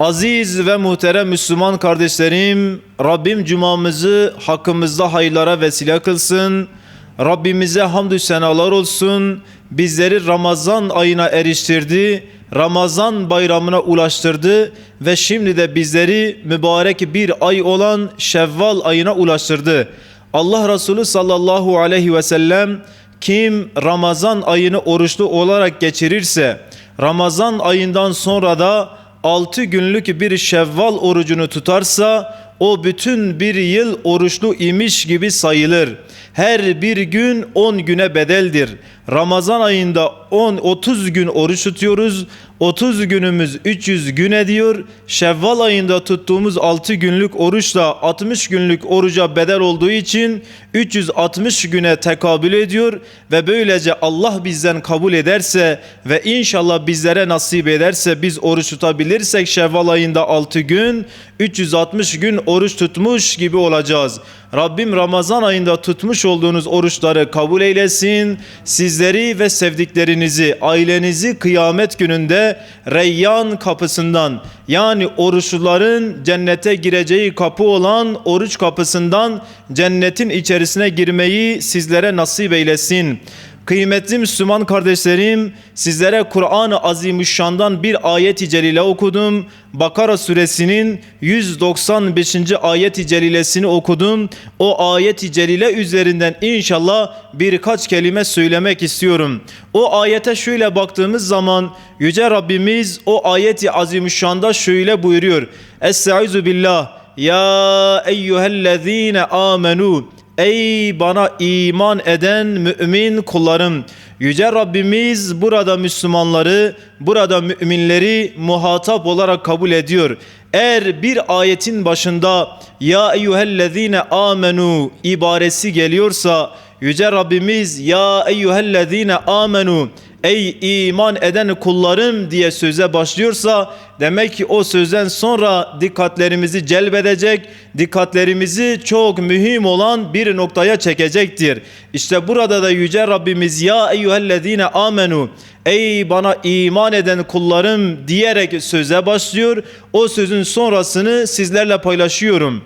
Aziz ve muhterem Müslüman kardeşlerim, Rabbim cumamızı hakkımızda hayırlara vesile kılsın. Rabbimize hamdü senalar olsun. Bizleri Ramazan ayına eriştirdi. Ramazan bayramına ulaştırdı ve şimdi de bizleri mübarek bir ay olan Şevval ayına ulaştırdı. Allah Resulü sallallahu aleyhi ve sellem kim Ramazan ayını oruçlu olarak geçirirse Ramazan ayından sonra da 6 günlük bir şevval orucunu tutarsa o bütün bir yıl oruçlu imiş gibi sayılır. Her bir gün 10 güne bedeldir. Ramazan ayında 10 30 gün oruç tutuyoruz. 30 günümüz 300 gün ediyor. Şevval ayında tuttuğumuz 6 günlük oruç da 60 günlük oruca bedel olduğu için 360 güne tekabül ediyor ve böylece Allah bizden kabul ederse ve inşallah bizlere nasip ederse biz oruç tutabilirsek Şevval ayında 6 gün 360 gün oruç tutmuş gibi olacağız. Rabbim Ramazan ayında tutmuş olduğunuz oruçları kabul eylesin. Sizleri ve sevdiklerinizi, ailenizi kıyamet gününde Reyyan kapısından yani oruçluların cennete gireceği kapı olan oruç kapısından cennetin içerisine girmeyi sizlere nasip eylesin. Kıymetli Müslüman kardeşlerim, sizlere Kur'an-ı Azimüşşan'dan bir ayet-i celile okudum. Bakara suresinin 195. ayet-i celilesini okudum. O ayet-i celile üzerinden inşallah birkaç kelime söylemek istiyorum. O ayete şöyle baktığımız zaman Yüce Rabbimiz o ayet-i Azimüşşan'da şöyle buyuruyor. Estaizu billah. Ya eyyühellezine amenu Ey bana iman eden mümin kullarım. Yüce Rabbimiz burada Müslümanları, burada müminleri muhatap olarak kabul ediyor. Eğer bir ayetin başında ya eyyühellezine amenu ibaresi geliyorsa Yüce Rabbimiz ya eyyühellezine amenu ey iman eden kullarım diye söze başlıyorsa demek ki o sözden sonra dikkatlerimizi celbedecek, dikkatlerimizi çok mühim olan bir noktaya çekecektir. İşte burada da yüce Rabbimiz ya eyyühellezine amenu ey bana iman eden kullarım diyerek söze başlıyor. O sözün sonrasını sizlerle paylaşıyorum.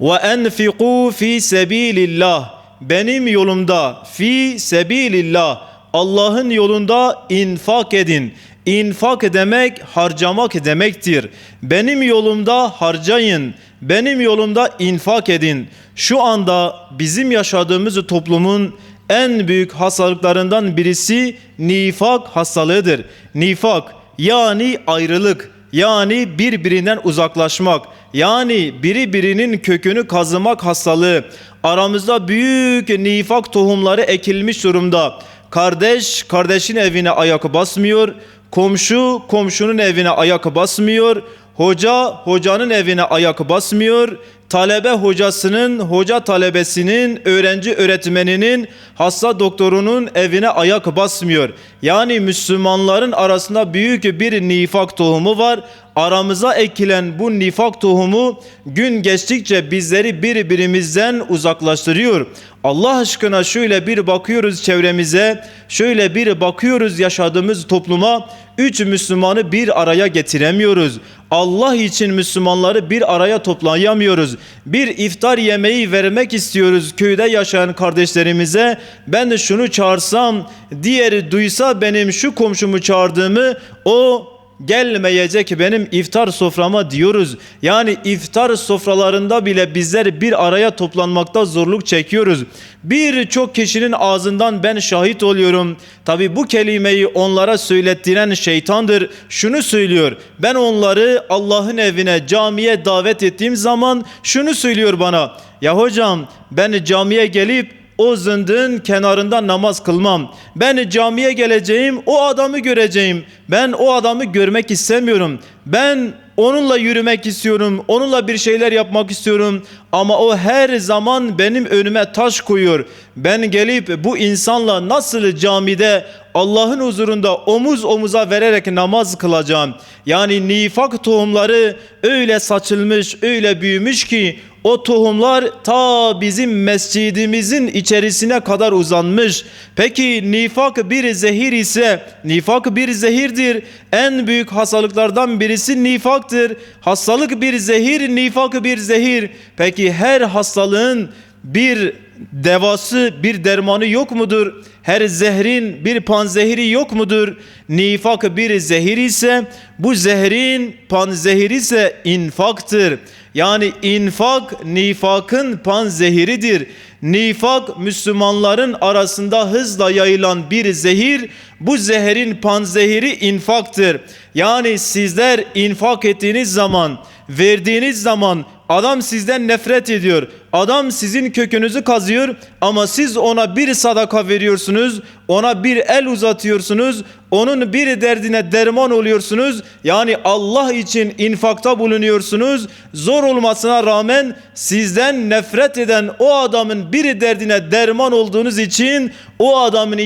Ve enfiqu fi sebilillah benim yolumda fi sebilillah Allah'ın yolunda infak edin. İnfak demek harcamak demektir. Benim yolumda harcayın. Benim yolumda infak edin. Şu anda bizim yaşadığımız toplumun en büyük hastalıklarından birisi nifak hastalığıdır. Nifak yani ayrılık yani birbirinden uzaklaşmak yani biri birinin kökünü kazımak hastalığı aramızda büyük nifak tohumları ekilmiş durumda. Kardeş kardeşin evine ayak basmıyor. Komşu komşunun evine ayak basmıyor. Hoca hocanın evine ayak basmıyor. Talebe hocasının, hoca talebesinin, öğrenci öğretmeninin, hasta doktorunun evine ayak basmıyor. Yani Müslümanların arasında büyük bir nifak tohumu var. Aramıza ekilen bu nifak tohumu gün geçtikçe bizleri birbirimizden uzaklaştırıyor. Allah aşkına şöyle bir bakıyoruz çevremize, şöyle bir bakıyoruz yaşadığımız topluma, üç Müslümanı bir araya getiremiyoruz. Allah için Müslümanları bir araya toplayamıyoruz. Bir iftar yemeği vermek istiyoruz köyde yaşayan kardeşlerimize. Ben de şunu çağırsam, diğeri duysa benim şu komşumu çağırdığımı o gelmeyecek benim iftar soframa diyoruz. Yani iftar sofralarında bile bizler bir araya toplanmakta zorluk çekiyoruz. Birçok kişinin ağzından ben şahit oluyorum. Tabi bu kelimeyi onlara söylettiren şeytandır. Şunu söylüyor. Ben onları Allah'ın evine, camiye davet ettiğim zaman şunu söylüyor bana. Ya hocam ben camiye gelip o zındığın kenarında namaz kılmam. Ben camiye geleceğim, o adamı göreceğim. Ben o adamı görmek istemiyorum. Ben onunla yürümek istiyorum. Onunla bir şeyler yapmak istiyorum. Ama o her zaman benim önüme taş koyuyor. Ben gelip bu insanla nasıl camide Allah'ın huzurunda omuz omuza vererek namaz kılacağım. Yani nifak tohumları öyle saçılmış, öyle büyümüş ki O tohumlar ta bizim mescidimizin içerisine kadar uzanmış. Peki nifak bir zehir ise nifak bir zehirdir. En büyük hastalıklardan birisi nifaktır. Hastalık bir zehir, nifak bir zehir. Peki her hastalığın bir devası, bir dermanı yok mudur? Her zehrin bir panzehiri yok mudur? Nifak bir zehir ise bu zehrin panzehiri ise infaktır. Yani infak nifakın panzehiridir. Nifak Müslümanların arasında hızla yayılan bir zehir. Bu zehirin panzehiri infaktır. Yani sizler infak ettiğiniz zaman, verdiğiniz zaman Adam sizden nefret ediyor. Adam sizin kökünüzü kazıyor ama siz ona bir sadaka veriyorsunuz. Ona bir el uzatıyorsunuz. Onun bir derdine derman oluyorsunuz. Yani Allah için infakta bulunuyorsunuz. Zor olmasına rağmen sizden nefret eden o adamın bir derdine derman olduğunuz için o adamın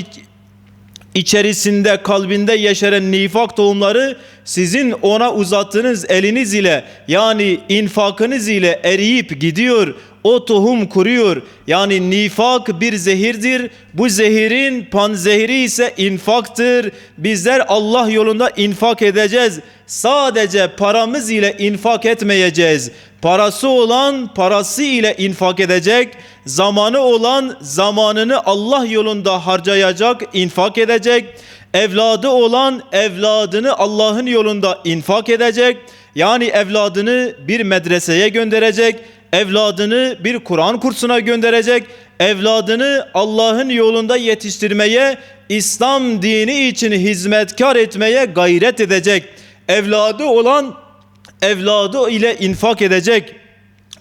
içerisinde kalbinde yeşeren nifak tohumları sizin ona uzattığınız eliniz ile yani infakınız ile eriyip gidiyor. O tohum kuruyor. Yani nifak bir zehirdir. Bu zehirin panzehiri ise infaktır. Bizler Allah yolunda infak edeceğiz. Sadece paramız ile infak etmeyeceğiz. Parası olan parası ile infak edecek. Zamanı olan zamanını Allah yolunda harcayacak, infak edecek. Evladı olan evladını Allah'ın yolunda infak edecek. Yani evladını bir medreseye gönderecek. Evladını bir Kur'an kursuna gönderecek. Evladını Allah'ın yolunda yetiştirmeye, İslam dini için hizmetkar etmeye gayret edecek. Evladı olan evladı ile infak edecek.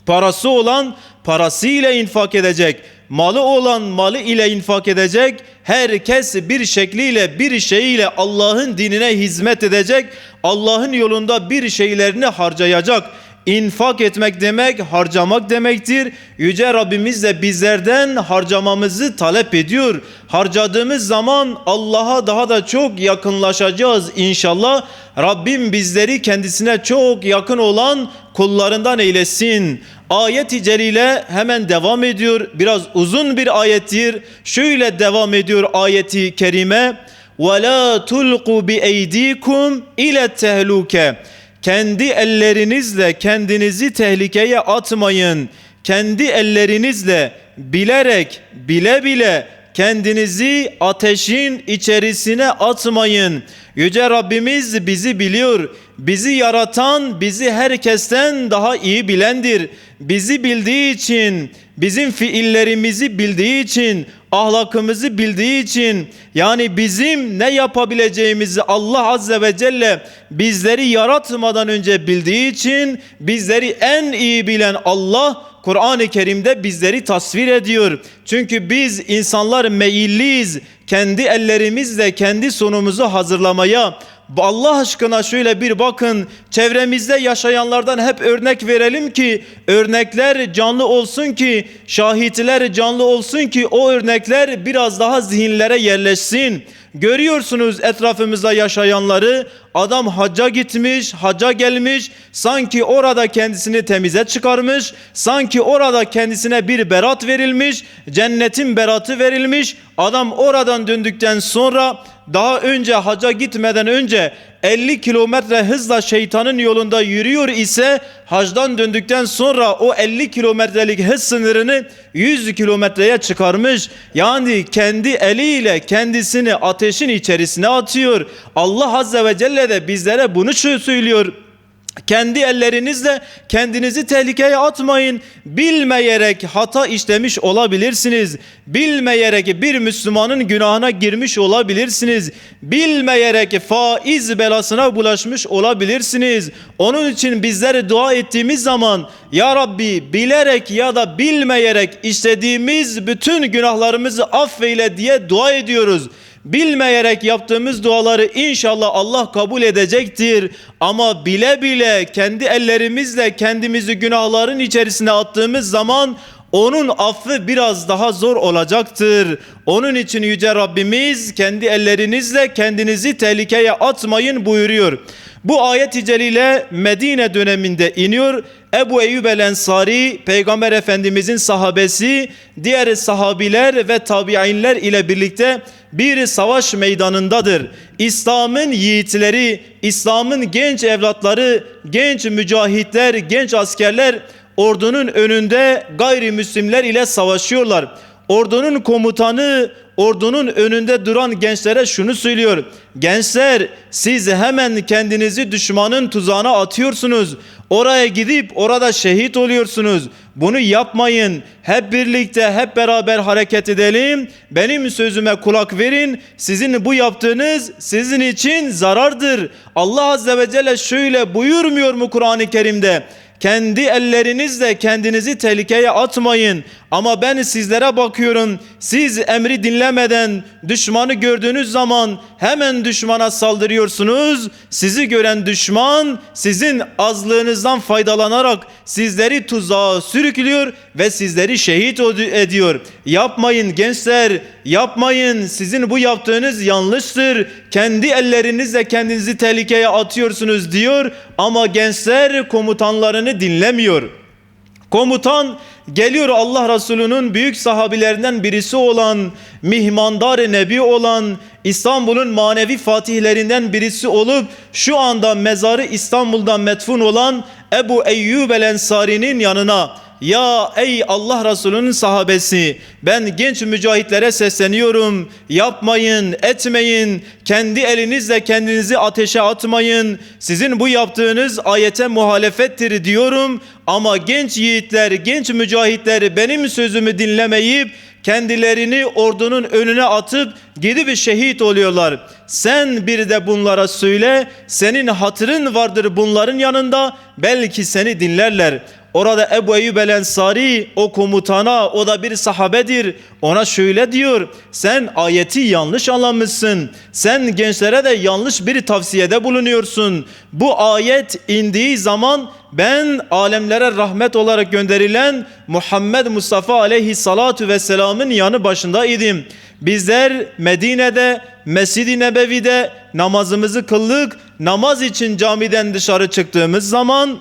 Parası olan parası ile infak edecek. Malı olan malı ile infak edecek. Herkes bir şekliyle bir şeyiyle Allah'ın dinine hizmet edecek. Allah'ın yolunda bir şeylerini harcayacak. İnfak etmek demek harcamak demektir. Yüce Rabbimiz de bizlerden harcamamızı talep ediyor. Harcadığımız zaman Allah'a daha da çok yakınlaşacağız inşallah. Rabbim bizleri kendisine çok yakın olan kullarından eylesin. Ayet-i celile hemen devam ediyor. Biraz uzun bir ayettir. Şöyle devam ediyor ayeti kerime. وَلَا تُلْقُوا بِاَيْد۪يكُمْ اِلَى التَّهْلُوكَ kendi ellerinizle kendinizi tehlikeye atmayın. Kendi ellerinizle bilerek, bile bile kendinizi ateşin içerisine atmayın. Yüce Rabbimiz bizi biliyor. Bizi yaratan bizi herkesten daha iyi bilendir. Bizi bildiği için, bizim fiillerimizi bildiği için, ahlakımızı bildiği için yani bizim ne yapabileceğimizi Allah Azze ve Celle bizleri yaratmadan önce bildiği için bizleri en iyi bilen Allah Kur'an-ı Kerim'de bizleri tasvir ediyor. Çünkü biz insanlar meyilliyiz. Kendi ellerimizle kendi sonumuzu hazırlamaya. Allah aşkına şöyle bir bakın çevremizde yaşayanlardan hep örnek verelim ki örnekler canlı olsun ki şahitler canlı olsun ki o örnekler biraz daha zihinlere yerleşsin. Görüyorsunuz etrafımızda yaşayanları adam hacca gitmiş, hacca gelmiş, sanki orada kendisini temize çıkarmış, sanki orada kendisine bir berat verilmiş, cennetin beratı verilmiş. Adam oradan döndükten sonra daha önce haca gitmeden önce 50 kilometre hızla şeytanın yolunda yürüyor ise hacdan döndükten sonra o 50 kilometrelik hız sınırını 100 kilometreye çıkarmış. Yani kendi eliyle kendisini ateşin içerisine atıyor. Allah Azze ve Celle de bizlere bunu söylüyor. Kendi ellerinizle kendinizi tehlikeye atmayın. Bilmeyerek hata işlemiş olabilirsiniz. Bilmeyerek bir Müslümanın günahına girmiş olabilirsiniz. Bilmeyerek faiz belasına bulaşmış olabilirsiniz. Onun için bizleri dua ettiğimiz zaman Ya Rabbi bilerek ya da bilmeyerek işlediğimiz bütün günahlarımızı affeyle diye dua ediyoruz bilmeyerek yaptığımız duaları inşallah Allah kabul edecektir. Ama bile bile kendi ellerimizle kendimizi günahların içerisine attığımız zaman onun affı biraz daha zor olacaktır. Onun için Yüce Rabbimiz kendi ellerinizle kendinizi tehlikeye atmayın buyuruyor. Bu ayet-i celile Medine döneminde iniyor. Ebu Eyyub el Ensari, Peygamber Efendimizin sahabesi, diğer sahabiler ve tabiinler ile birlikte bir savaş meydanındadır. İslam'ın yiğitleri, İslam'ın genç evlatları, genç mücahitler, genç askerler ordunun önünde gayrimüslimler ile savaşıyorlar. Ordunun komutanı ordunun önünde duran gençlere şunu söylüyor. Gençler siz hemen kendinizi düşmanın tuzağına atıyorsunuz. Oraya gidip orada şehit oluyorsunuz. Bunu yapmayın. Hep birlikte hep beraber hareket edelim. Benim sözüme kulak verin. Sizin bu yaptığınız sizin için zarardır. Allah Azze ve Celle şöyle buyurmuyor mu Kur'an-ı Kerim'de? Kendi ellerinizle kendinizi tehlikeye atmayın. Ama ben sizlere bakıyorum. Siz emri dinlemeden düşmanı gördüğünüz zaman hemen düşmana saldırıyorsunuz. Sizi gören düşman sizin azlığınızdan faydalanarak sizleri tuzağa sürüklüyor ve sizleri şehit ediyor. Yapmayın gençler, yapmayın. Sizin bu yaptığınız yanlıştır. Kendi ellerinizle kendinizi tehlikeye atıyorsunuz diyor ama gençler komutanlarını dinlemiyor. Komutan geliyor Allah Resulü'nün büyük sahabilerinden birisi olan, mihmandar nebi olan, İstanbul'un manevi fatihlerinden birisi olup şu anda mezarı İstanbul'da metfun olan Ebu Eyyub el Ensari'nin yanına ya ey Allah Resulü'nün sahabesi ben genç mücahitlere sesleniyorum. Yapmayın, etmeyin. Kendi elinizle kendinizi ateşe atmayın. Sizin bu yaptığınız ayete muhalefettir diyorum. Ama genç yiğitler, genç mücahitler benim sözümü dinlemeyip kendilerini ordunun önüne atıp gidip şehit oluyorlar. Sen bir de bunlara söyle, senin hatırın vardır bunların yanında, belki seni dinlerler. Orada Ebu Eyyub el Ensari o komutana o da bir sahabedir. Ona şöyle diyor. Sen ayeti yanlış anlamışsın. Sen gençlere de yanlış bir tavsiyede bulunuyorsun. Bu ayet indiği zaman ben alemlere rahmet olarak gönderilen Muhammed Mustafa aleyhissalatu vesselamın yanı başında idim. Bizler Medine'de, Mescid-i Nebevi'de namazımızı kıldık. Namaz için camiden dışarı çıktığımız zaman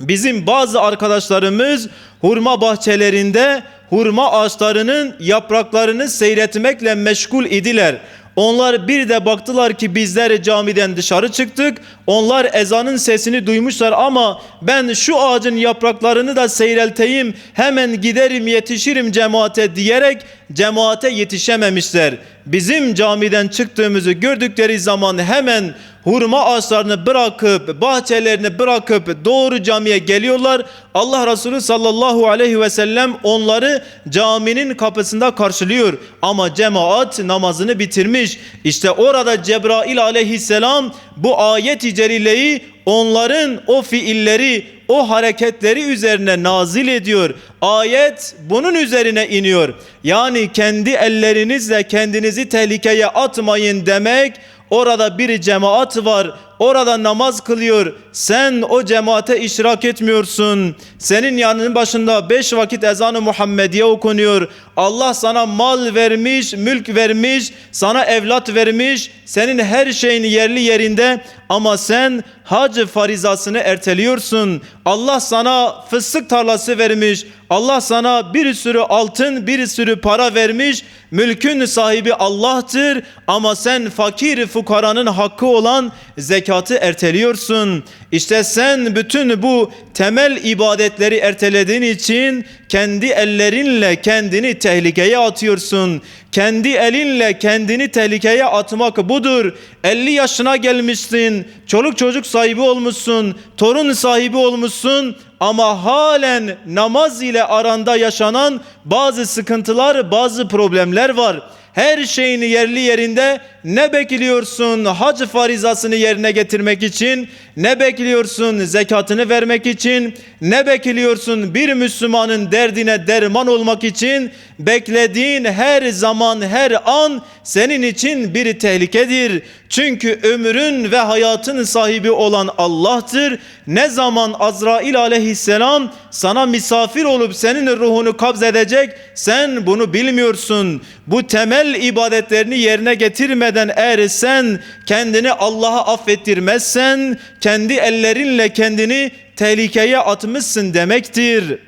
Bizim bazı arkadaşlarımız hurma bahçelerinde hurma ağaçlarının yapraklarını seyretmekle meşgul idiler. Onlar bir de baktılar ki bizler camiden dışarı çıktık. Onlar ezanın sesini duymuşlar ama ben şu ağacın yapraklarını da seyrelteyim. Hemen giderim yetişirim cemaate diyerek cemaate yetişememişler. Bizim camiden çıktığımızı gördükleri zaman hemen hurma ağaçlarını bırakıp bahçelerini bırakıp doğru camiye geliyorlar. Allah Resulü sallallahu aleyhi ve sellem onları caminin kapısında karşılıyor. Ama cemaat namazını bitirmiş. İşte orada Cebrail aleyhisselam bu ayet-i celileyi onların o fiilleri, o hareketleri üzerine nazil ediyor. Ayet bunun üzerine iniyor. Yani kendi ellerinizle kendinizi tehlikeye atmayın demek Orada bir cemaat var. Orada namaz kılıyor. Sen o cemaate iştirak etmiyorsun. Senin yanının başında beş vakit ezanı Muhammediye okunuyor. Allah sana mal vermiş, mülk vermiş, sana evlat vermiş. Senin her şeyin yerli yerinde ama sen hac farizasını erteliyorsun. Allah sana fıstık tarlası vermiş. Allah sana bir sürü altın, bir sürü para vermiş. Mülkün sahibi Allah'tır ama sen fakir fukaranın hakkı olan zekatı erteliyorsun. İşte sen bütün bu temel ibadetleri ertelediğin için kendi ellerinle kendini tehlikeye atıyorsun. Kendi elinle kendini tehlikeye atmak budur. 50 yaşına gelmişsin, çoluk çocuk sahibi olmuşsun, torun sahibi olmuşsun ama halen namaz ile aranda yaşanan bazı sıkıntılar, bazı problemler var. Her şeyini yerli yerinde ne bekliyorsun hac farizasını yerine getirmek için ne bekliyorsun zekatını vermek için ne bekliyorsun bir Müslümanın derdine derman olmak için? Beklediğin her zaman her an senin için bir tehlikedir. Çünkü ömrün ve hayatın sahibi olan Allah'tır. Ne zaman Azrail aleyhisselam sana misafir olup senin ruhunu kabzedecek sen bunu bilmiyorsun. Bu temel ibadetlerini yerine getirmeden eğer sen kendini Allah'a affettirmezsen kendi ellerinle kendini tehlikeye atmışsın demektir.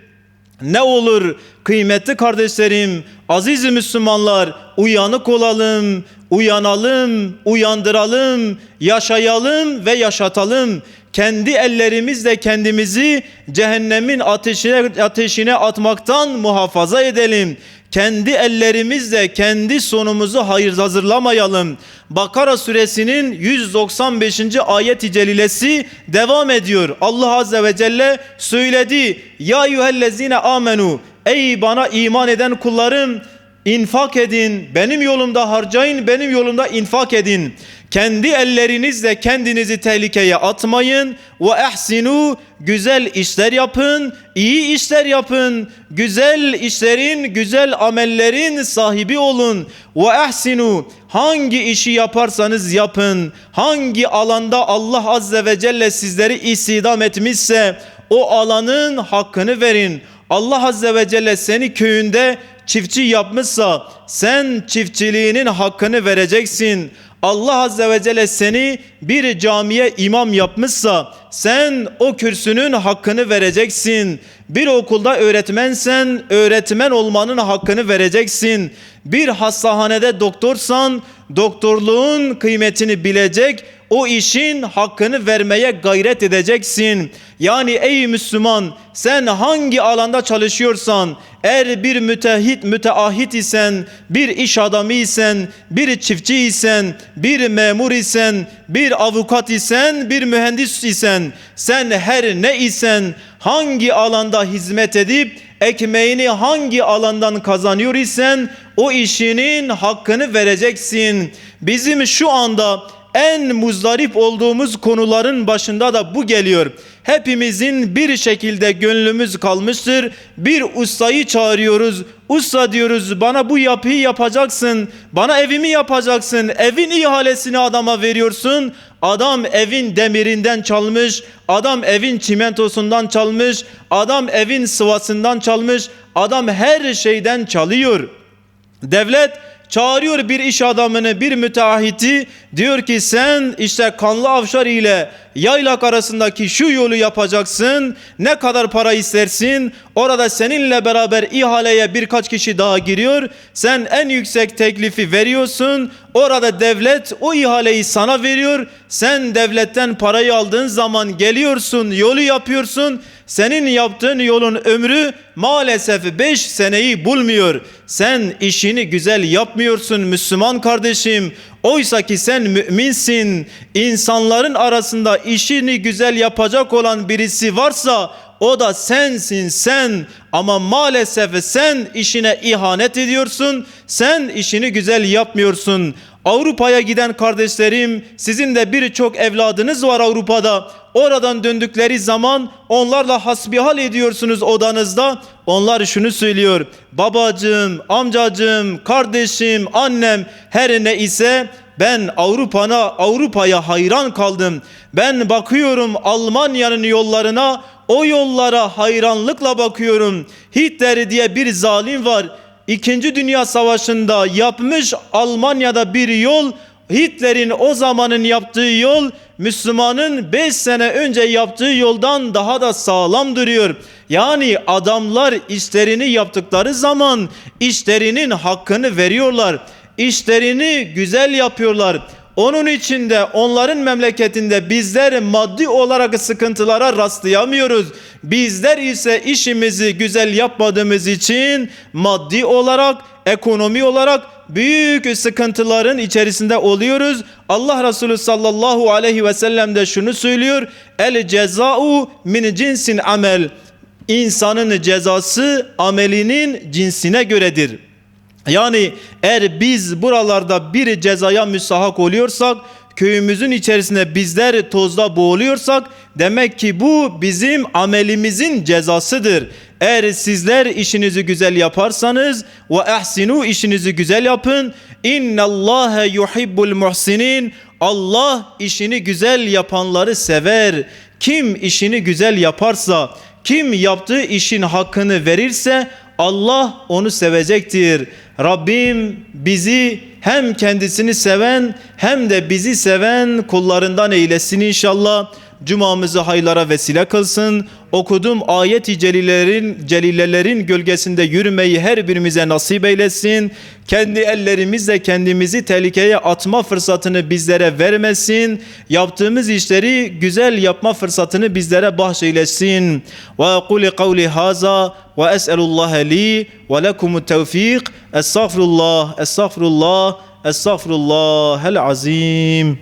Ne olur kıymetli kardeşlerim, aziz Müslümanlar uyanık olalım, uyanalım, uyandıralım, yaşayalım ve yaşatalım. Kendi ellerimizle kendimizi cehennemin ateşine, ateşine atmaktan muhafaza edelim. Kendi ellerimizle kendi sonumuzu hayır hazırlamayalım. Bakara suresinin 195. ayet-i celilesi devam ediyor. Allah azze ve celle söyledi. Ya eyyühellezine amenu ey bana iman eden kullarım infak edin. Benim yolumda harcayın. Benim yolumda infak edin. Kendi ellerinizle kendinizi tehlikeye atmayın. Ve ehsinu güzel işler yapın. iyi işler yapın. Güzel işlerin, güzel amellerin sahibi olun. Ve ehsinu hangi işi yaparsanız yapın. Hangi alanda Allah azze ve celle sizleri istidam etmişse o alanın hakkını verin. Allah azze ve celle seni köyünde çiftçi yapmışsa sen çiftçiliğinin hakkını vereceksin. Allah Azze ve Celle seni bir camiye imam yapmışsa sen o kürsünün hakkını vereceksin. Bir okulda öğretmensen öğretmen olmanın hakkını vereceksin. Bir hastahanede doktorsan doktorluğun kıymetini bilecek o işin hakkını vermeye gayret edeceksin. Yani ey Müslüman sen hangi alanda çalışıyorsan eğer bir müteahhit müteahhit isen, bir iş adamı isen, bir çiftçi isen, bir memur isen, bir avukat isen, bir mühendis isen, sen her ne isen, hangi alanda hizmet edip ekmeğini hangi alandan kazanıyor isen o işinin hakkını vereceksin. Bizim şu anda en muzdarip olduğumuz konuların başında da bu geliyor. Hepimizin bir şekilde gönlümüz kalmıştır. Bir ustayı çağırıyoruz. Usta diyoruz bana bu yapıyı yapacaksın. Bana evimi yapacaksın. Evin ihalesini adama veriyorsun. Adam evin demirinden çalmış. Adam evin çimentosundan çalmış. Adam evin sıvasından çalmış. Adam her şeyden çalıyor. Devlet çağırıyor bir iş adamını, bir müteahhiti diyor ki sen işte kanlı avşar ile yaylak arasındaki şu yolu yapacaksın. Ne kadar para istersin? Orada seninle beraber ihaleye birkaç kişi daha giriyor. Sen en yüksek teklifi veriyorsun. Orada devlet o ihaleyi sana veriyor. Sen devletten parayı aldığın zaman geliyorsun, yolu yapıyorsun. Senin yaptığın yolun ömrü maalesef 5 seneyi bulmuyor. Sen işini güzel yapmıyorsun Müslüman kardeşim. Oysa ki sen müminsin. İnsanların arasında işini güzel yapacak olan birisi varsa o da sensin sen ama maalesef sen işine ihanet ediyorsun. Sen işini güzel yapmıyorsun. Avrupa'ya giden kardeşlerim sizin de birçok evladınız var Avrupa'da. Oradan döndükleri zaman onlarla hasbihal ediyorsunuz odanızda. Onlar şunu söylüyor. Babacığım, amcacığım, kardeşim, annem her ne ise ben Avrupa'na Avrupa'ya hayran kaldım. Ben bakıyorum Almanya'nın yollarına, o yollara hayranlıkla bakıyorum. Hitler diye bir zalim var. İkinci Dünya Savaşı'nda yapmış Almanya'da bir yol Hitler'in o zamanın yaptığı yol Müslümanın 5 sene önce yaptığı yoldan daha da sağlam duruyor. Yani adamlar işlerini yaptıkları zaman işlerinin hakkını veriyorlar. İşlerini güzel yapıyorlar. Onun için de onların memleketinde bizler maddi olarak sıkıntılara rastlayamıyoruz. Bizler ise işimizi güzel yapmadığımız için maddi olarak, ekonomi olarak büyük sıkıntıların içerisinde oluyoruz. Allah Resulü sallallahu aleyhi ve sellem de şunu söylüyor. El cezau min cinsin amel. İnsanın cezası amelinin cinsine göredir. Yani eğer biz buralarda bir cezaya müsahak oluyorsak, köyümüzün içerisinde bizler tozda boğuluyorsak demek ki bu bizim amelimizin cezasıdır. Eğer sizler işinizi güzel yaparsanız ve ehsinu işinizi güzel yapın. İnnallâhe yuhibbul muhsinin. Allah işini güzel yapanları sever. Kim işini güzel yaparsa, kim yaptığı işin hakkını verirse Allah onu sevecektir. Rabbim bizi hem kendisini seven hem de bizi seven kullarından eylesin inşallah. Cumamızı hayırlara vesile kılsın. Okuduğum ayet-i celilelerin, celilelerin gölgesinde yürümeyi her birimize nasip eylesin. Kendi ellerimizle kendimizi tehlikeye atma fırsatını bizlere vermesin. Yaptığımız işleri güzel yapma fırsatını bizlere bahşeylesin. Ve ekuli kavli haza ve es'elullah li ve lekumut tevfik. Estağfirullah, estağfirullah, estağfirullahel azim.